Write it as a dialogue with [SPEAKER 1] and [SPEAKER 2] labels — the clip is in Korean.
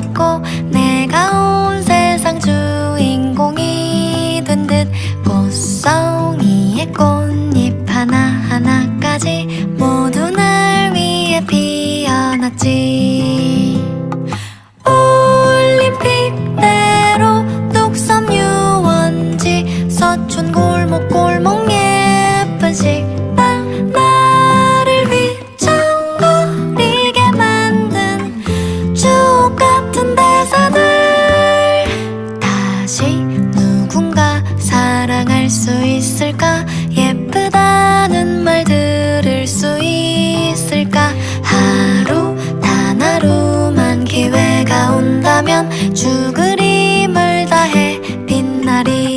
[SPEAKER 1] 있고 내가 온 세상 주인공이 된 듯 꽃송이의 꽃잎 하나하나까지 알 수 있을까? 예쁘다는 말 들을 수 있을까? 하루 단 하루만 기회가 온다면 죽으리 멀다 해 빛나리.